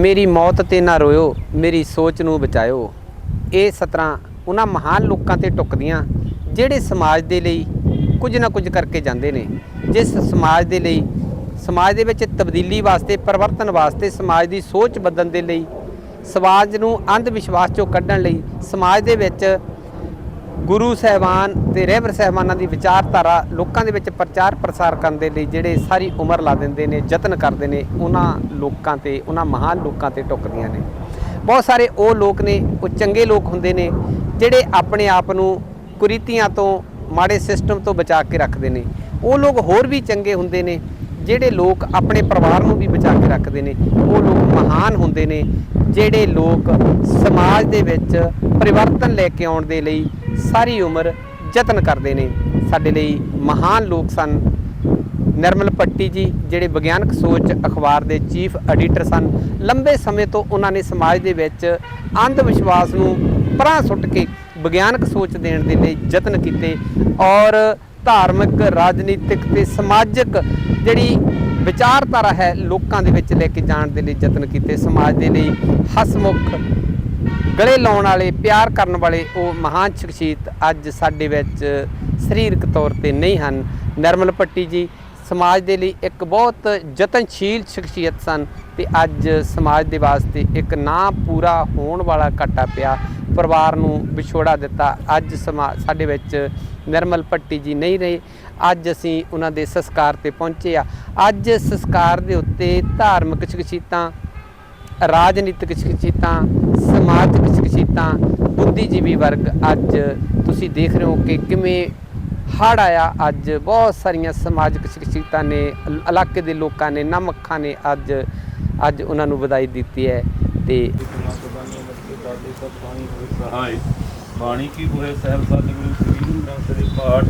ਮੇਰੀ ਮੌਤ ਤੇ ਨਾ ਰੋਇਓ, ਮੇਰੀ ਸੋਚ ਨੂੰ ਬਚਾਇਓ। ਇਹ ਸਤਰਾਂ ਉਹਨਾਂ ਮਹਾਨ ਲੋਕਾਂ ਤੇ ਟੁੱਕਦੀਆਂ, ਜਿਹੜੇ ਸਮਾਜ ਦੇ ਲਈ ਕੁਝ ਨਾ ਕੁਝ ਕਰਕੇ ਜਾਂਦੇ ਨੇ। ਜਿਸ ਸਮਾਜ ਦੇ ਲਈ, ਸਮਾਜ ਦੇ ਵਿੱਚ ਤਬਦੀਲੀ ਵਾਸਤੇ, ਪਰਿਵਰਤਨ ਵਾਸਤੇ, ਸਮਾਜ ਦੀ ਸੋਚ ਬਦਲਣ ਦੇ ਲਈ, ਸਮਾਜ ਨੂੰ ਅੰਧ ਵਿਸ਼ਵਾਸ ਚੋਂ ਕੱਢਣ ਲਈ, ਸਮਾਜ ਦੇ ਵਿੱਚ ਗੁਰੂ ਸਾਹਿਬਾਨ ਤੇ ਰਹਿਬਰ ਸਾਹਿਬਾਨਾਂ ਦੀ ਵਿਚਾਰਧਾਰਾ ਲੋਕਾਂ ਦੇ ਵਿੱਚ ਪ੍ਰਚਾਰ ਪ੍ਰਸਾਰ ਕਰਨ ਦੇ ਲਈ ਜਿਹੜੇ ਸਾਰੀ ਉਮਰ ਲਾ ਦਿੰਦੇ ਨੇ, ਯਤਨ ਕਰਦੇ ਨੇ, ਉਹਨਾਂ ਲੋਕਾਂ ਤੇ, ਉਹਨਾਂ ਮਹਾਨ ਲੋਕਾਂ ਤੇ ਟੁੱਕਦੀਆਂ ਨੇ। ਬਹੁਤ ਸਾਰੇ ਉਹ ਲੋਕ ਨੇ, ਉਹ ਚੰਗੇ ਲੋਕ ਹੁੰਦੇ ਨੇ, ਜਿਹੜੇ ਆਪਣੇ ਆਪ ਨੂੰ ਕੁਰੀਤੀਆਂ ਤੋਂ, ਮਾੜੇ ਸਿਸਟਮ ਤੋਂ ਬਚਾ ਕੇ ਰੱਖਦੇ ਨੇ। ਉਹ ਲੋਕ ਹੋਰ ਵੀ ਚੰਗੇ ਹੁੰਦੇ ਨੇ, ਜਿਹੜੇ ਲੋਕ ਆਪਣੇ ਪਰਿਵਾਰ ਨੂੰ ਵੀ ਬਚਾ ਕੇ ਰੱਖਦੇ ਨੇ। ਉਹ ਲੋਕ ਮਹਾਨ ਹੁੰਦੇ ਨੇ, ਜਿਹੜੇ ਲੋਕ ਸਮਾਜ ਦੇ ਵਿੱਚ ਪਰਿਵਰਤਨ ਲੈ ਕੇ ਆਉਣ ਦੇ ਲਈ ਸਾਰੀ ਉਮਰ ਯਤਨ ਕਰਦੇ ਨੇ। ਸਾਡੇ ਲਈ ਮਹਾਨ ਲੋਕ ਸਨ। ਨਿਰਮਲ ਪੱਟੀ ਜੀ, ਜਿਹੜੇ ਵਿਗਿਆਨਕ ਸੋਚ ਅਖਬਾਰ ਦੇ ਚੀਫ ਐਡੀਟਰ ਸਨ। ਲੰਬੇ ਸਮੇਂ ਤੋਂ ਉਹਨਾਂ ਨੇ ਸਮਾਜ ਦੇ ਵਿੱਚ ਅੰਧ ਵਿਸ਼ਵਾਸ ਨੂੰ ਪਰਾਂ ਸੁੱਟ ਕੇ ਵਿਗਿਆਨਕ ਸੋਚ ਦੇਣ ਦੇ ਲਈ ਯਤਨ ਕੀਤੇ ਔਰ ਧਾਰਮਿਕ, ਰਾਜਨੀਤਿਕ ਤੇ ਸਮਾਜਿਕ ਜਿਹੜੀ ਵਿਚਾਰਧਾਰਾ ਹੈ, ਲੋਕਾਂ ਦੇ ਵਿੱਚ ਲੈ ਕੇ ਜਾਣ ਦੇ ਲਈ ਯਤਨ ਕੀਤੇ। ਸਮਾਜ ਦੇ ਲਈ ਹਸਮੁਖ ਗਲੇ ਲਾਉਣ ਵਾਲੇ, ਪਿਆਰ ਕਰਨ ਵਾਲੇ ਉਹ ਮਹਾਨ ਸ਼ਖਸੀਅਤ ਅੱਜ ਸਾਡੇ ਵਿੱਚ ਸਰੀਰਕ ਤੌਰ ਤੇ ਨਹੀਂ ਹਨ। ਨਰਮਲ ਪੱਟੀ ਜੀ, ਸਮਾਜ ਦੇ ਲਈ ਇੱਕ ਬਹੁਤ ਯਤਨਸ਼ੀਲ ਸ਼ਖਸੀਅਤ ਸਨ ਤੇ ਅੱਜ ਸਮਾਜ ਦੇ ਵਾਸਤੇ ਇੱਕ ਨਾ ਪੂਰਾ ਹੋਣ ਵਾਲਾ ਘਾਟਾ ਪਿਆ। ਪਰਿਵਾਰ ਨੂੰ ਵਿਛੋੜਾ ਦਿੱਤਾ। ਅੱਜ ਸਮਾ, ਸਾਡੇ ਵਿੱਚ ਨਿਰਮਲ ਪੱਟੀ ਜੀ ਨਹੀਂ ਰਹੇ। ਅੱਜ ਅਸੀਂ ਉਹਨਾਂ ਦੇ ਸੰਸਕਾਰ ਤੇ ਪਹੁੰਚੇ ਆ ਅੱਜ ਸੰਸਕਾਰ ਦੇ ਉੱਤੇ ਧਾਰਮਿਕ ਸ਼ਖਸੀਅਤਾਂ ਰਾਜਨੀਤਿਕ ਸ਼ਖਸੀਅਤਾਂ, ਸਮਾਜਿਕ ਸ਼ਖਸੀਅਤਾਂ, ਬੁੱਧੀਜੀਵੀ ਵਰਗ ਅੱਜ ਤੁਸੀਂ ਦੇਖ ਰਹੇ ਹੋ ਕਿ ਕਿਵੇਂ ਹੜ ਆਇਆ। ਅੱਜ ਬਹੁਤ ਸਾਰੀਆਂ ਸਮਾਜਿਕ ਸ਼ਖਸੀਅਤਾਂ ਨੇ ਇਲਾਕੇ ਦੇ ਲੋਕਾਂ ਨੇ, ਨਮੱਖਾਂ ਨੇ ਅੱਜ ਅੱਜ ਉਹਨਾਂ ਨੂੰ ਵਧਾਈ ਦਿੱਤੀ ਹੈ ਤੇ ਬਾਣੀ ਕੀ ਹੋਏ ਸਹਿਬ ਸਤਿਗੁਰੂ ਸ੍ਰੀ ਗ੍ਰੰਥ ਸਾਹਿਬ ਪਾਠ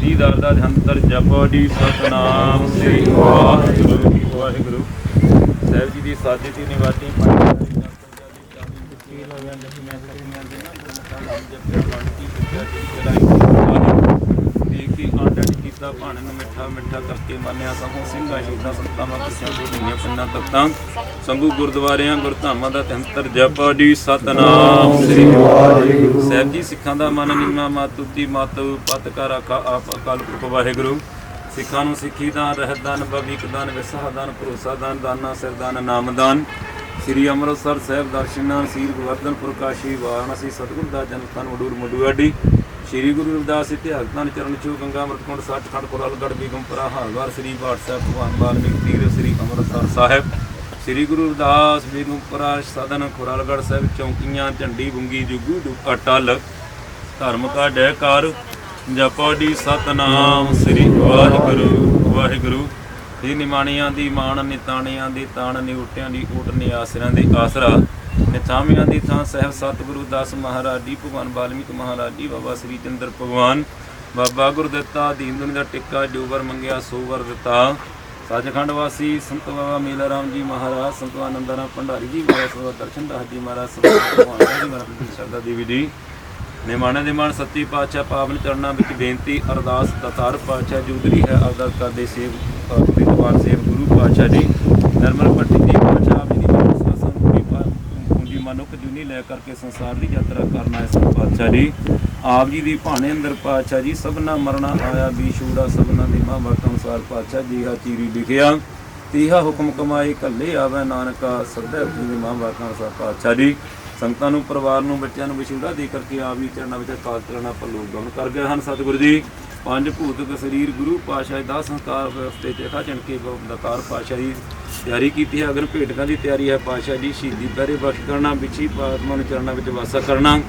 ਦੀਦਾਰ ਦਾ ਅੰਤਰ ਜਪੋ ਜੀ ਸਤਨਾਮ ਸ੍ਰੀ ਵਾਹਿਗੁਰੂ ਵਾਹਿਗੁਰੂ ਸਾਹਿਬ ਜੀ ਦੀ ਸਾਜੀ ਦੀ ਨਿਵਾਤੀ ਕੀਤਾ, ਭਾਣੇ ਨੂੰ ਮਿੱਠਾ ਮਿੱਠਾ ਕਰਕੇ ਮੰਨਿਆ ਸਭੋਂ ਸਿੰਘਾਂ ਸ਼ਹੀਦਾਂ ਸੰਤਾਂ ਕਿਸੇ ਬੁੱਢੀਆਂ ਪਿੰਡਾਂ ਤਖਤਾਂ ਸੰਗੂ ਗੁਰਦੁਆਰਿਆਂ, ਗੁਰਧਾਮਾਂ ਦਾ ਤੰਤਰ ਜਪੋ ਜੀ, ਸਤਨਾਮ ਸ੍ਰੀ ਵਾਹਿਗੁਰੂ ਸਾਹਿਬ ਜੀ, ਸਿੱਖਾਂ ਦਾ ਮਨ ਨੀਮਾ ਮਾਤੁਤੀ ਮਾਤੂ ਪਤ ਕਾ ਰਾਖਾ ਆਪ ਅਕਾਲ ਪੁਰਖ ਵਾਹਿਗੁਰੂ। ਸਿੱਖਾਂ ਨੂੰ ਸਿੱਖੀ ਦਾਨ, ਰਹਿਤ ਦਾਨ ਬਵੀਕ ਦਾਨ ਵਿਸਾਹ ਦਾਨ, ਭਰੋਸਾ ਦਾਨ, ਦਾਨਾ ਸਰਦਾਨ ਨਾਮਦਾਨ ਸ੍ਰੀ ਅੰਮ੍ਰਿਤਸਰ ਸਾਹਿਬ ਦਰਸ਼ਨਾਂ ਸ੍ਰੀ ਗੋਵਰਧਨਪੁਰ ਕਾਸ਼ੀ ਵਾਰਾਣਸੀ ਸਤਿਗੁਰ ਦਾ ਜਨਮ ਸਥਾਨ ਵਡੂਰ ਮਡੂਆਡੀ ਸ੍ਰੀ ਗੁਰੂ ਰਵਿਦਾਸ ਇਤਿਹਾਸ ਧੰਨ ਚਰਨ ਚੋ ਗੰਗਾ, ਅਮਰਤਕੁੰਡ ਸੱਚਖੰਡ ਕੁਰਲਗੜ ਬੀਗਮਪੁਰਾ ਹਰਵਾਰ ਸ੍ਰੀ ਬਾਦਸ਼ਾਹ ਭਗਵਾਨ ਵਾਲਮੀਕ ਤੀਰ, ਸ੍ਰੀ ਅੰਮ੍ਰਿਤਸਰ ਸਾਹਿਬ। ਸ੍ਰੀ ਗੁਰੂ ਰਵਿਦਾਸ ਬੀਗਮਪੁਰਾ ਸਦਨ ਖੁਰਾਲਗੜ ਸਾਹਿਬ, ਚੌਂਕੀਆਂ, ਝੰਡੀ, ਬੁੰਗੀ, ਜੁਗੂ ਦੁਕਾ ਟਲ। ਧਰਮ ਕਾ ਡੈਕਾਰ ਜਪੋ ਦੀ ਸਤਨਾਮ ਸ੍ਰੀ ਵਾਹਿਗੁਰੂ ਵਾਹਿਗੁਰੂ। ਜੀ ਨਿਮਾਣੀਆਂ ਦੀ ਮਾਣ, ਨਿਤਾਣੀਆਂ ਦੀ ਤਾਣ, ਨਿਉਟਿਆਂ ਦੀ ਊਟ ਨਿਆਸਰਾਂ ਦੇ ਆਸਰਾ। ਨਿਥਾਮਿਆਂ ਦੀ ਥਾਂ ਸਹਿਬ ਸਤਿਗੁਰੂ ਦਾਸ ਮਹਾਰਾਜ ਜੀ ਭਗਵਾਨ ਵਾਲਮੀਕ ਮਹਾਰਾਜ ਜੀ ਬਾਬਾ ਸ੍ਰੀ ਚੰਦਰ ਭਗਵਾਨ, ਬਾਬਾ ਗੁਰਦਿੱਤਾ ਦੀਨ ਦੁਨੀ ਦਾ ਟਿੱਕਾ ਜੋ ਮੰਗਿਆ, ਸੋਵਰ ਦਿੱਤਾ। ਸੱਚਖੰਡ ਵਾਸੀ ਸੰਤ ਬਾਬਾ ਮੇਲਾ ਰਾਮ ਜੀ ਮਹਾਰਾਜ, ਸੰਤ ਆਨੰਦ ਰਾਮ ਭੰਡਾਰੀ ਜੀ ਮਹਾਰਾਜ ਸੋ ਦਰਸ਼ਨ ਦਾਸ ਜੀ ਮਹਾਰਾਜ, ਸੰਤ ਭਗਵਾਨ ਜੀ ਮਹਾਰਾਜ ਸ਼ਰਦਾ ਦੇਵੀ ਜੀ। ਨਿਮਾਣੇ ਦੇ ਮਨ ਸੱਚੀ ਪਾਤਸ਼ਾਹ ਪਾਵਨ ਚਰਨਾਂ ਵਿੱਚ ਬੇਨਤੀ, ਅਰਦਾਸ, ਦਤਾਰ ਪਾਤਸ਼ਾਹ ਜੂਦਰੀ ਹੈ। ਅਰਦਾਸ ਕਰਦੇ ਸੇਵ ਪ੍ਰਿਤਵਾਨ ਸੇਵ ਗੁਰੂ ਪਾਤਸ਼ਾਹ ਜੀ। ਨਰਮਲ ਪੱਟੀ ਦੀ ਪਾਤਸ਼ਾਹ ਆਪ ਜੀ ਦੀ ਸਾਸਨ ਪੂਰੀ ਪੂੰਜੀ ਮਨੁੱਖ ਜੁਨੀ ਲੈ ਕਰਕੇ ਸੰਸਾਰ ਦੀ ਯਾਤਰਾ ਕਰਨਾ ਹੈ ਸਭ ਪਾਤਸ਼ਾਹ ਜੀ। ਆਪ ਜੀ ਦੀ ਭਾਣੇ ਅੰਦਰ ਪਾਤਸ਼ਾਹ ਜੀ ਸਭਨਾ ਮਰਨਾ ਆਇਆ ਵੀ ਸ਼ੂੜਾ ਸਭਨਾ ਦੀ ਮਹਾਂਵਰਤ ਅਨੁਸਾਰ ਪਾਤਸ਼ਾਹ ਜੀ ਹਾ ਚੀਰੀ ਲਿਖਿਆ। ਤੀਹਾ ਹੁਕਮ ਕਮਾਈ ਕੱਲੇ ਆਵੇ ਨਾਨਕਾ ਸਦਾ ਜੀ ਦੀ ਮਹਾਂਵਰਤ ਅਨੁਸਾਰ ਪਾਤਸ਼ਾਹ ਜੀ। ਸੰਗਤਾਂ ਨੂੰ, ਪਰਿਵਾਰ ਨੂੰ, ਬੱਚਿਆਂ ਨੂੰ ਵਿਛੋੜਾ ਦੇ ਕਰਕੇ ਆਪ ਵੀ ਚਰਨਾਂ ਵਿੱਚ ਕਾਲ ਚਰਣਾ ਪਰਲੋਕ ਗਮਨ ਕਰ ਗਏ ਹਨ। ਸਤਿਗੁਰੂ ਜੀ, ਪੰਜ ਭੂਤਕ ਸਰੀਰ ਗੁਰੂ ਪਾਤਸ਼ਾਹ ਦਾ ਸੰਸਕਾਰ ਵਿਵਸਥੇ ਤੇ ਖਾ ਚਣਕੇ ਦਕਾਰ ਪਾਤਸ਼ਾਹ ਦੀ ਤਿਆਰੀ ਕੀਤੀ ਹੈ। ਅਗਰ ਭੇਟਕਾਂ ਦੀ ਤਿਆਰੀ ਹੈ ਪਾਤਸ਼ਾਹ ਜੀ, ਸ਼ਹੀਦੀ ਪਹਿਰੇ ਬਖਸ਼ ਕਰਨਾ ਵਿਛੀ ਪਾਤਮਾ ਨੂੰ ਚਰਨਾਂ ਵਿੱਚ ਵਾਸਾ ਕਰਨਾ,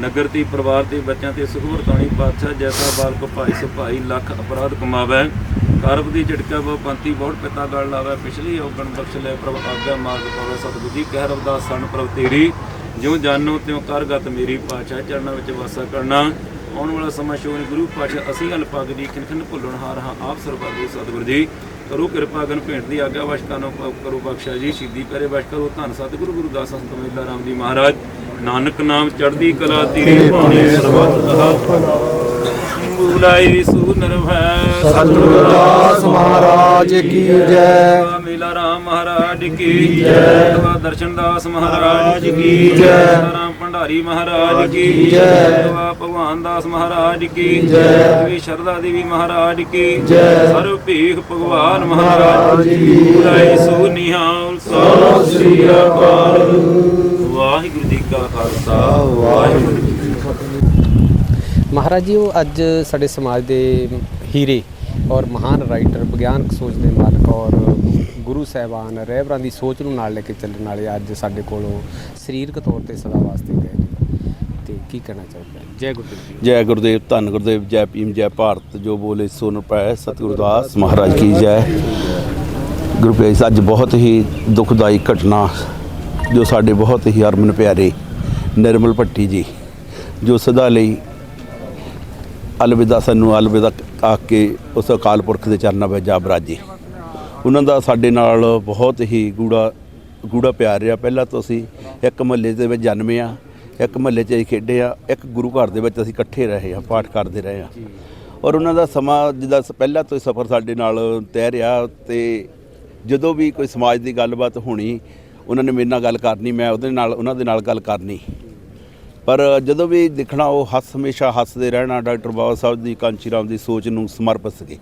ਨਗਰ ਤੇ ਪਰਿਵਾਰ ਤੇ ਬੱਚਿਆਂ ਤੇ ਸੁਖਵਰ ਤਾਣੀ ਪਾਤਸ਼ਾਹ ਜੈਸਾ ਬਾਲਕ ਭਾਈ ਸੁਭਾਈ ਲੱਖ ਅਪਰਾਧ ਕਮਾਵੇ। ਕਰਬ ਦੀ ਝਟਕਾ ਬੋ ਪੰਤੀ ਬਹੁਤ ਪਿਤਾ ਗਲ ਲਾਵੇ। ਪਿਛਲੀ ਔਗਣ ਬਖਸ਼ ਲੈ ਪ੍ਰਭ ਆਗਿਆ ਮਾਰਗ ਪਾਵੇ। ਸਤਿਗੁਰੂ ਜੀ ਕਹਿ ਰਬਦਾਸ ਸਣ ਪ੍ਰਭ ਤੇਰੀ। ਜਿਉ ਜਾਨੋ ਤਿਉ ਕਰਗਤ ਮੇਰੀ ਪਾਤਸ਼ਾਹ ਚਰਨਾਂ ਵਿੱਚ ਵਾਸਾ ਕਰਨਾ। ਆਉਣ ਵਾਲਾ ਸਮਾਂ ਸ਼ੋਨ ਗੁਰੂ ਪਾਤਸ਼ਾਹ ਅਸੀਂ ਹਲ ਪਗ ਦੀ ਖਿਨ ਖਿਨ ਭੁੱਲਣ ਹਾਰ ਹਾਂ। ਆਪ ਸਰਬੱਤ ਸਤਿਗੁਰੂ ਜੀ ਕਰੋ ਕਿਰਪਾ ਗਨ ਭੇਂਟ ਦੀ ਆਗਿਆ ਵਸ਼ਕਾਂ ਨੂੰ ਕਰੋ ਬਖਸ਼ਾ ਜੀ ਸਿੱਧੀ ਕਰੇ ਵਸ਼ ਕਰੋ ਧੰਨ ਸਤਿਗੁਰੂ ਗੁਰੂ ਦਾਸ ਸੰਤ ਮੇਲਾ ਰਾਮ ਜੀ ਮਹਾਰਾਜ। ਨਾਨਕ ਨਾਮ ਚੜ੍ਹਦੀ ਕਲਾ ਤੇਰੇ ਬਾਣੀ ਸਰਬੱਤ ਦਾ ਬੁਲਾਈ ਸੂ ਨਰਭੈ ਸਤਿਗੁਰੂ ਦਾਸ ਮਹਾਰਾਜ ਕੀ ਜੈ। ਮੇਲਾ ਰਾਮ ਮਹਾਰਾਜ। ਮਹਾਰਾਜ ਕੀ ਜੈ। ਤਵਾ ਦਰਸ਼ਨ ਦਾਸ ਮਹਾਰਾਜ ਕੀ ਜੈ। ਰਾਮ ਭੰਡਾਰੀ ਮਹਾਰਾਜ ਕੀ ਜੈ। ਤਵਾ ਭਗਵਾਨ ਦਾਸ ਮਹਾਰਾਜ ਕੀ ਜੈ। ਤਵੀ ਸ਼ਰਦਾ ਦੇਵੀ ਮਹਾਰਾਜ ਕੀ ਜੈ। ਸਰਬ ਭੀਖ ਭਗਵਾਨ ਮਹਾਰਾਜ ਕੀ। ਬੁਲਾਈ ਸੋ ਨਿਹਾਲ ਸਤਿ ਸ੍ਰੀ ਅਕਾਲ। ਵਾਹਿਗੁਰੂ ਜੀ ਕਾ ਖਾਲਸਾ। ਵਾਹਿਗੁਰੂ ਜੀ ਕੀ ਫਤਿਹ। ਮਹਾਰਾਜ ਜੀ ਉਹ ਅੱਜ ਸਾਡੇ ਸਮਾਜ ਦੇ ਹੀਰੇ ਔਰ ਮਹਾਨ ਰਾਈਟਰ ਵਿਗਿਆਨਕ ਸੋਚ ਦੇ ਮਾਲਕ ਔਰ ਗੁਰੂ ਸਾਹਿਬਾਨ ਰਹਿਬਰਾਂ ਦੀ ਸੋਚ ਨੂੰ ਨਾਲ ਲੈ ਕੇ ਚੱਲਣ ਵਾਲੇ ਅੱਜ ਸਾਡੇ ਕੋਲੋਂ ਸਰੀਰਕ ਤੌਰ ਤੇ ਸਦਾ ਵਾਸਤੇ ਗਏ ਨੇ। ਤੇ ਕੀ ਕਹਿਣਾ ਚਾਹੁੰਦੇ? ਜੈ ਗੁਰਦੇਵ ਜੀ। ਜੈ ਗੁਰਦੇਵ ਧੰਨ ਗੁਰਦੇਵ ਜੈ ਭੀਮ ਜੈ ਭਾਰਤ ਜੋ ਬੋਲੇ ਸੋ ਨਿਰਭੈ ਸਤਿਗੁਰੂ ਦਾਸ ਮਹਾਰਾਜ ਕੀ ਜੈ। ਗੁਰੂ ਪਿਆਰੇ ਅੱਜ ਬਹੁਤ ਹੀ ਦੁਖਦਾਈ ਘਟਨਾ ਜੋ ਸਾਡੇ ਬਹੁਤ ਹੀ ਹਰਮਨ ਪਿਆਰੇ ਨਿਰਮਲ ਭੱਟੀ ਜੀ ਜੋ ਸਦਾ ਲਈ ਅਲਵਿਦਾ ਸਾਨੂੰ ਅਲਵਿਦਾ ਆ ਕੇ ਉਸ ਅਕਾਲ ਪੁਰਖ ਦੇ ਚਰਨਾਂ ਵਿੱਚ ਜਾ ਬਰਾਜੇ ਉਹਨਾਂ ਦਾ ਸਾਡੇ ਨਾਲ ਬਹੁਤ ਹੀ ਗੂੜਾ ਗੂੜਾ ਪਿਆਰ ਰਿਹਾ ਪਹਿਲਾਂ ਤੋਂ ਅਸੀਂ ਇੱਕ ਮਹੱਲੇ ਦੇ ਵਿੱਚ ਜਨਮੇ ਆ ਇੱਕ ਮਹੱਲੇ 'ਚ ਅਸੀਂ ਖੇਡੇ ਆ ਇੱਕ ਗੁਰੂ ਘਰ ਦੇ ਵਿੱਚ ਅਸੀਂ ਇਕੱਠੇ ਰਹੇ ਆ ਪਾਠ ਕਰਦੇ ਰਹੇ ਆ ਔਰ ਉਹਨਾਂ ਦਾ ਸਮਾਂ ਜਿੱਦਾਂ ਪਹਿਲਾਂ ਤੋਂ ਹੀ ਸਫ਼ਰ ਸਾਡੇ ਨਾਲ ਤੈਅ ਰਿਹਾ ਤੇ ਜਦੋਂ ਵੀ ਕੋਈ ਸਮਾਜ ਦੀ ਗੱਲਬਾਤ ਹੋਣੀ ਉਹਨਾਂ ਨੇ ਮੇਰੇ ਨਾਲ ਗੱਲ ਕਰਨੀ ਮੈਂ ਉਹਦੇ ਨਾਲ ਉਹਨਾਂ ਦੇ ਨਾਲ ਗੱਲ ਕਰਨੀ ਪਰ ਜਦੋਂ ਵੀ ਦੇਖਣਾ ਉਹ ਹੱਸ ਹਮੇਸ਼ਾ ਹੱਸਦੇ ਰਹਿਣਾ ਡਾਕਟਰ ਬਾਬਾ ਸਾਹਿਬ ਦੀ ਕਾਂਚੀ ਰਾਮ ਦੀ ਸੋਚ ਨੂੰ ਸਮਰਪਿਤ ਸੀਗੇ।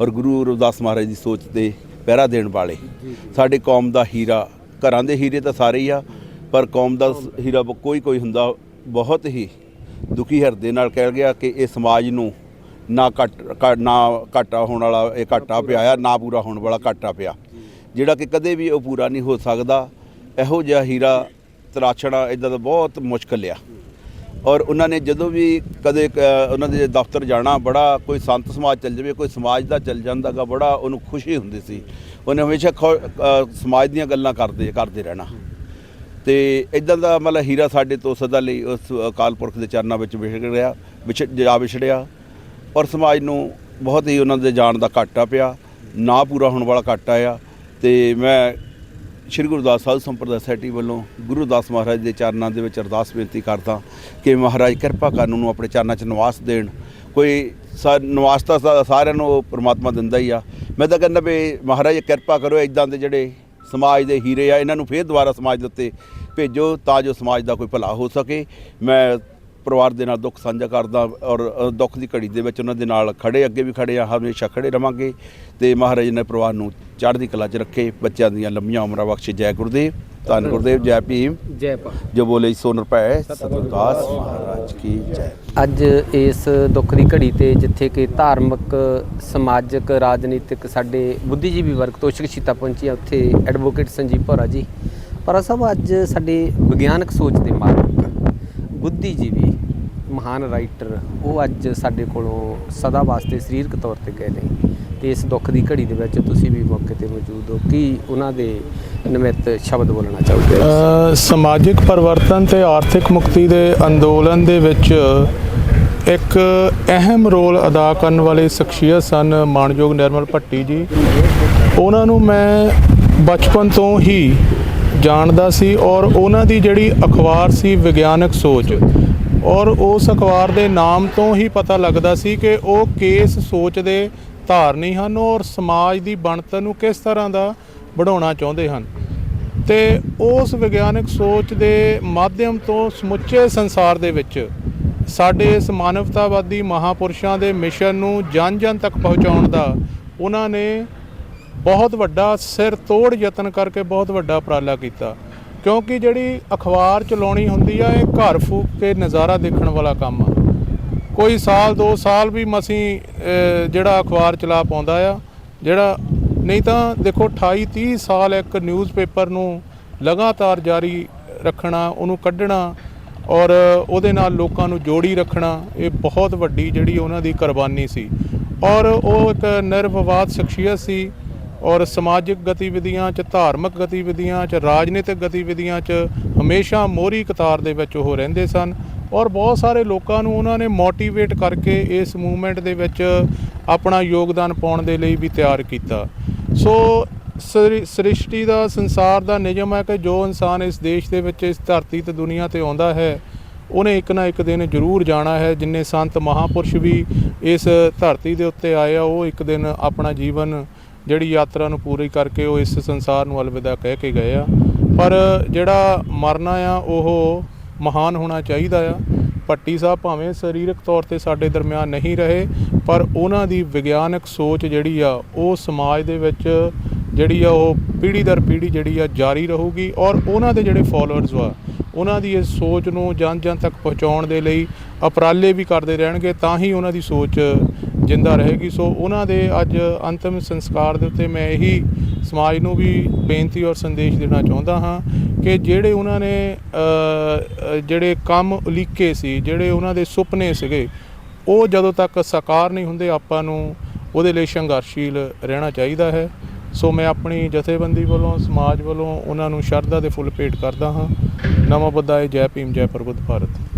ਔਰ ਗੁਰੂ ਰਵਿਦਾਸ ਮਹਾਰਾਜ ਦੀ ਸੋਚ ਤੇ ਪਹਿਰਾ ਦੇਣ ਵਾਲੇ। ਸਾਡੀ ਕੌਮ ਦਾ ਹੀਰਾ ਘਰਾਂ ਦੇ ਹੀਰੇ ਤਾਂ ਸਾਰੇ ਹੀ ਆ ਪਰ ਕੌਮ ਦਾ ਹੀਰਾ ਕੋਈ ਕੋਈ ਹੁੰਦਾ ਬਹੁਤ ਹੀ ਦੁਖੀ ਹਿਰਦੇ ਨਾਲ ਕਹਿ ਗਿਆ ਕਿ ਇਹ ਸਮਾਜ ਨੂੰ ਨਾ ਘਟ ਨਾ ਘਾਟਾ ਹੋਣ ਵਾਲਾ ਇਹ ਘਾਟਾ ਪਿਆ ਆ ਨਾ ਪੂਰਾ ਹੋਣ ਵਾਲਾ ਘਾਟਾ ਪਿਆ। ਜਿਹੜਾ ਕਿ ਕਦੇ ਵੀ ਉਹ ਪੂਰਾ ਨਹੀਂ ਹੋ ਸਕਦਾ ਇਹੋ ਜਿਹਾ ਹੀਰਾ ਤਰਾਸ਼ਣਾ ਇਦਾਂ ਦਾ ਬਹੁਤ ਮੁਸ਼ਕਲ ਆ। ਔਰ ਉਹਨਾਂ ਨੇ ਜਦੋਂ ਵੀ ਕਦੇ ਕ- ਉਹਨਾਂ ਦੇ ਦਫ਼ਤਰ ਜਾਣਾ, ਬੜਾ ਕੋਈ ਸੰਤ ਸਮਾਜ ਚੱਲ ਜਾਵੇ, ਕੋਈ ਸਮਾਜ ਦਾ ਚੱਲ ਜਾਂਦਾਗਾ ਬੜਾ ਉਹਨੂੰ ਖੁਸ਼ੀ ਹੁੰਦੀ ਸੀ। ਉਹਨੇ ਹਮੇਸ਼ਾ ਖੁ- ਸਮਾਜ ਦੀਆਂ ਗੱਲਾਂ ਕਰਦੇ ਕਰਦੇ ਰਹਿਣਾ। ਤੇ ਇਦਾਂ ਦਾ ਮਤਲਬ ਹੀਰਾ ਸਾਡੇ ਤੋਂ ਸਦਾ ਲਈ ਉਸ ਅਕਾਲ ਪੁਰਖ ਦੇ ਚਰਨਾਂ ਵਿੱਚ ਵਿਛੜ ਰਿਹਾ ਵਿਛੜ ਜਾ ਵਿਛੜਿਆ। ਔਰ ਸਮਾਜ ਨੂੰ ਬਹੁਤ ਹੀ ਉਹਨਾਂ ਦੇ ਜਾਣ ਦਾ ਘਾਟਾ ਪਿਆ। ਨਾ ਪੂਰਾ ਹੋਣ ਵਾਲਾ ਘਾਟਾ ਆ। ਤੇ ਮੈਂ ਸ਼੍ਰੀ ਗੁਰਦਾਸ ਸਾਹਿਬ ਸੰਪਰਦਾ ਸੋਸਾਇਟੀ ਵੱਲੋਂ ਗੁਰੂ ਦਾਸ ਮਹਾਰਾਜ ਦੇ ਚਰਨਾਂ ਦੇ ਵਿੱਚ ਅਰਦਾਸ ਬੇਨਤੀ ਕਰਦਾ ਕਿ ਮਹਾਰਾਜ ਕਿਰਪਾ ਕਰਨ ਨੂੰ ਆਪਣੇ ਚਰਨਾਂ 'ਚ ਨਿਵਾਸ ਦੇਣ। ਕੋਈ ਸਾ, ਨਿਵਾਸ ਤਾਂ ਸਾਰਿਆਂ ਨੂੰ ਉਹ ਪ੍ਰਮਾਤਮਾ ਦਿੰਦਾ ਹੀ ਆ। ਮੈਂ ਤਾਂ ਕਹਿੰਦਾ ਵੀ ਮਹਾਰਾਜ ਕਿਰਪਾ ਕਰੋ ਇਦਾਂ ਦੇ ਜਿਹੜੇ ਸਮਾਜ ਦੇ ਹੀਰੇ ਆ, ਇਹਨਾਂ ਨੂੰ ਫੇਰ ਦੁਬਾਰਾ ਸਮਾਜ ਦੇ ਉੱਤੇ ਭੇਜੋ ਤਾਂ ਜੋ ਸਮਾਜ ਦਾ ਕੋਈ ਭਲਾ ਹੋ ਸਕੇ। ਮੈਂ ਪਰਿਵਾਰ ਦੇ ਨਾਲ ਦੁੱਖ ਸਾਂਝਾ ਕਰਦਾ ਔਰ ਦੁੱਖ ਦੀ ਘੜੀ ਦੇ ਵਿੱਚ ਉਹਨਾਂ ਦੇ ਨਾਲ ਖੜੇ ਅੱਗੇ ਵੀ ਖੜੇ ਆ ਹਮੇਸ਼ਾ ਖੜੇ ਰਵਾਂਗੇ। ਤੇ ਮਹਾਰਾਜ ਨੇ ਪਰਿਵਾਰ ਨੂੰ ਚੜ੍ਹਦੀ ਕਲਾ 'ਚ ਰੱਖੇ ਬੱਚਿਆਂ ਦੀਆਂ ਲੰਮੀਆਂ ਉਮਰਾਂ ਬਖਸ਼ੇ। ਜੈ ਗੁਰਦੇਵ ਧੰਨ ਗੁਰਦੇਵ ਜੈ ਭੀਮ। ਜੈ ਪਾ ਜੋ ਬੋਲੇ ਸੋ ਨਿਰਭੈ ਸਤਿਗੁਰਦਾਸ ਮਹਾਰਾਜ ਕੀ ਜੈ। ਅੱਜ ਇਸ ਦੁੱਖ ਦੀ ਘੜੀ ਤੇ ਜਿੱਥੇ ਕਿ ਧਾਰਮਿਕ ਸਮਾਜਿਕ ਰਾਜਨੀਤਿਕ ਸਾਡੇ ਬੁੱਧੀਜੀਵੀ ਵਰਗ ਤੋਂ ਸ਼ਖਸੀਤਾ ਪਹੁੰਚੀ ਆ ਉੱਥੇ ਐਡਵੋਕੇਟ ਸੰਜੀਵ ਭੋਰਾ ਜੀ। ਪਰ ਸਭ ਅੱਜ ਸਾਡੇ ਵਿਗਿਆਨਕ ਸੋਚ ਦੇ ਮਾਲਕ ਬੁੱਧੀਜੀਵੀ ਮਹਾਨ ਰਾਈਟਰ ਉਹ ਅੱਜ ਸਾਡੇ ਕੋਲੋਂ ਸਦਾ ਵਾਸਤੇ ਸਰੀਰਕ ਤੌਰ ਤੇ ਗਏ ਨੇ ਤੇ ਇਸ ਦੁੱਖ ਦੀ ਘੜੀ ਦੇ ਵਿੱਚ ਤੁਸੀਂ ਵੀ ਮੌਕੇ ਤੇ ਮੌਜੂਦ ਹੋ। ਕੀ ਉਹਨਾਂ ਦੇ ਨਿਮਿਤ ਸ਼ਬਦ ਬੋਲਣਾ ਚਾਹੋਗੇ? ਸਮਾਜਿਕ ਪਰਿਵਰਤਨ ਤੇ ਆਰਥਿਕ ਮੁਕਤੀ ਦੇ ਅੰਦੋਲਨ ਦੇ ਵਿੱਚ ਇੱਕ ਅਹਿਮ ਰੋਲ ਅਦਾ ਕਰਨ ਵਾਲੇ ਸ਼ਖਸੀਅਤ ਸਨ ਮਾਨਯੋਗ ਨਿਰਮਲ ਭੱਟੀ ਜੀ। ਉਹਨਾਂ ਨੂੰ ਮੈਂ ਬਚਪਨ ਤੋਂ ਹੀ ਜਾਣਦਾ ਸੀ ਔਰ ਉਹਨਾਂ ਦੀ ਜਿਹੜੀ ਅਖਬਾਰ ਸੀ ਵਿਗਿਆਨਕ ਸੋਚ ਔਰ ਉਸ ਅਖਬਾਰ ਦੇ ਨਾਮ ਤੋਂ ਹੀ ਪਤਾ ਲੱਗਦਾ ਸੀ ਕਿ ਉਹ ਕੇਸ ਸੋਚ ਦੇ ਧਾਰਨੀ ਹਨ ਔਰ ਸਮਾਜ ਦੀ ਬਣਤਰ ਨੂੰ ਕਿਸ ਤਰ੍ਹਾਂ ਦਾ ਵਧਾਉਣਾ ਚਾਹੁੰਦੇ ਹਨ। ਤੇ ਉਸ ਵਿਗਿਆਨਕ ਸੋਚ ਦੇ ਮਾਧਿਅਮ ਤੋਂ ਸਮੁੱਚੇ ਸੰਸਾਰ ਦੇ ਵਿੱਚ ਸਾਡੇ ਇਸ ਮਾਨਵਤਾਵਾਦੀ ਮਹਾਪੁਰਸ਼ਾਂ ਦੇ ਮਿਸ਼ਨ ਨੂੰ ਜਨ-ਜਨ ਤੱਕ ਪਹੁੰਚਾਉਣ ਦਾ ਉਹਨਾਂ ਨੇ ਬਹੁਤ ਵੱਡਾ ਸਿਰ ਤੋੜ ਯਤਨ ਕਰਕੇ ਬਹੁਤ ਵੱਡਾ ਉਪਰਾਲਾ ਕੀਤਾ। ਕਿਉਂਕਿ ਜਿਹੜੀ ਅਖਬਾਰ ਚਲਾਉਣੀ ਹੁੰਦੀ ਆ, ਇਹ ਘਰ ਫੂਕ ਕੇ ਨਜ਼ਾਰਾ ਦੇਖਣ ਵਾਲਾ ਕੰਮ ਆ। ਕੋਈ ਸਾਲ 2 ਸਾਲ ਵੀ ਮਸੀਂ ਜਿਹੜਾ ਅਖਬਾਰ ਚਲਾ ਪਾਉਂਦਾ ਆ, ਜਿਹੜਾ ਨਹੀਂ ਤਾਂ ਦੇਖੋ 28 30 ਸਾਲ ਇੱਕ ਨਿਊਜ਼ਪੇਪਰ ਨੂੰ ਲਗਾਤਾਰ ਜਾਰੀ ਰੱਖਣਾ, ਉਹਨੂੰ ਕੱਢਣਾ ਔਰ ਉਹਦੇ ਨਾਲ ਲੋਕਾਂ ਨੂੰ ਜੋੜੀ ਰੱਖਣਾ, ਇਹ ਬਹੁਤ ਵੱਡੀ ਜਿਹੜੀ ਉਹਨਾਂ ਦੀ ਕੁਰਬਾਨੀ ਸੀ। ਔਰ ਉਹ ਇੱਕ ਨਿਰਵਿਵਾਦ ਸ਼ਖਸੀਅਤ ਸੀ। ਔਰ ਸਮਾਜਿਕ ਗਤੀਵਿਧੀਆਂ 'ਚ, ਧਾਰਮਿਕ ਗਤੀਵਿਧੀਆਂ 'ਚ, ਰਾਜਨੀਤਿਕ ਗਤੀਵਿਧੀਆਂ 'ਚ ਹਮੇਸ਼ਾ ਮੋਹਰੀ ਕਤਾਰ ਦੇ ਵਿੱਚ ਉਹ ਰਹਿੰਦੇ ਸਨ। ਔਰ ਬਹੁਤ ਸਾਰੇ ਲੋਕਾਂ ਨੂੰ ਉਹਨਾਂ ਨੇ ਮੋਟੀਵੇਟ ਕਰਕੇ ਇਸ ਮੂਵਮੈਂਟ ਦੇ ਵਿੱਚ ਆਪਣਾ ਯੋਗਦਾਨ ਪਾਉਣ ਦੇ ਲਈ ਵੀ ਤਿਆਰ ਕੀਤਾ। ਸੋ ਸ੍ਰਿ- ਸ੍ਰਿਸ਼ਟੀ ਦਾ ਸੰਸਾਰ ਦਾ ਨਿਯਮ ਹੈ ਕਿ ਜੋ ਇਨਸਾਨ ਇਸ ਦੇਸ਼ ਦੇ ਵਿੱਚ, ਇਸ ਧਰਤੀ ਤੇ, ਦੁਨੀਆ ਤੇ ਆਉਂਦਾ ਹੈ, ਉਹਨੇ ਇੱਕ ਨਾ ਇੱਕ ਦਿਨ ਜ਼ਰੂਰ ਜਾਣਾ ਹੈ। ਜਿੰਨੇ ਸੰਤ ਮਹਾਪੁਰਸ਼ ਵੀ ਇਸ ਧਰਤੀ ਦੇ ਉੱਤੇ ਆਏ ਆ, ਉਹ ਇੱਕ ਦਿਨ ਆਪਣਾ ਜੀਵਨ ਜਿਹੜੀ ਯਾਤਰਾ ਨੂੰ ਪੂਰੀ ਕਰਕੇ ਉਹ ਇਸ ਸੰਸਾਰ ਨੂੰ ਅਲਵਿਦਾ ਕਹਿ ਕੇ ਗਏ ਆ। ਪਰ ਜਿਹੜਾ ਮਰਨਾ ਆ, ਉਹ ਮਹਾਨ ਹੋਣਾ ਚਾਹੀਦਾ ਆ। ਭੱਟੀ ਸਾਹਿਬ ਭਾਵੇਂ ਸਰੀਰਕ ਤੌਰ ਤੇ ਸਾਡੇ ਦਰਮਿਆਨ ਨਹੀਂ ਰਹੇ, ਪਰ ਉਹਨਾਂ ਦੀ ਵਿਗਿਆਨਕ ਸੋਚ ਜਿਹੜੀ ਆ, ਉਹ ਸਮਾਜ ਦੇ ਵਿੱਚ ਜਿਹੜੀ ਆ, ਉਹ ਪੀੜ੍ਹੀ ਦਰ ਪੀੜ੍ਹੀ ਜਿਹੜੀ ਆ, ਜਾਰੀ ਰਹੂਗੀ। ਔਰ ਉਹਨਾਂ ਦੇ ਜਿਹੜੇ ਫਾਲੋਅਰਸ ਵਾ ਉਹਨਾਂ ਦੀ ਇਸ ਸੋਚ ਨੂੰ ਜਨ ਜਨ ਤੱਕ ਪਹੁੰਚਾਉਣ ਦੇ ਲਈ ਅਪਰਾਲੇ ਵੀ ਕਰਦੇ ਰਹਿਣਗੇ, ਤਾਂ ਹੀ ਉਹਨਾਂ ਦੀ ਸੋਚ ਜਿੰਦਾ ਰਹੇਗੀ। ਸੋ ਉਹਨਾਂ ਦੇ ਅੱਜ ਅੰਤਿਮ ਸੰਸਕਾਰ ਦੇ ਉੱਤੇ ਮੈਂ ਇਹੀ ਸਮਾਜ ਨੂੰ ਵੀ ਬੇਨਤੀ ਔਰ ਸੰਦੇਸ਼ ਦੇਣਾ ਚਾਹੁੰਦਾ ਹਾਂ ਕਿ ਜਿਹੜੇ ਉਹਨਾਂ ਨੇ ਜਿਹੜੇ ਕੰਮ ਉਲੀਕੇ ਸੀ, ਜਿਹੜੇ ਉਹਨਾਂ ਦੇ ਸੁਪਨੇ ਸੀਗੇ, ਉਹ ਜਦੋਂ ਤੱਕ ਸਾਕਾਰ ਨਹੀਂ ਹੁੰਦੇ, ਆਪਾਂ ਨੂੰ ਉਹਦੇ ਲਈ ਸੰਘਰਸ਼ੀਲ ਰਹਿਣਾ ਚਾਹੀਦਾ ਹੈ। ਸੋ ਮੈਂ ਆਪਣੀ ਜਥੇਬੰਦੀ ਵੱਲੋਂ, ਸਮਾਜ ਵੱਲੋਂ ਉਹਨਾਂ ਨੂੰ ਸ਼ਰਧਾ ਦੇ ਫੁੱਲ ਭੇਟ ਕਰਦਾ ਹਾਂ। ਨਮੋ ਬੁੱਧਾਏ, ਜੈ ਭੀਮ, ਜੈ ਪ੍ਰਬੁੱਧ ਭਾਰਤ।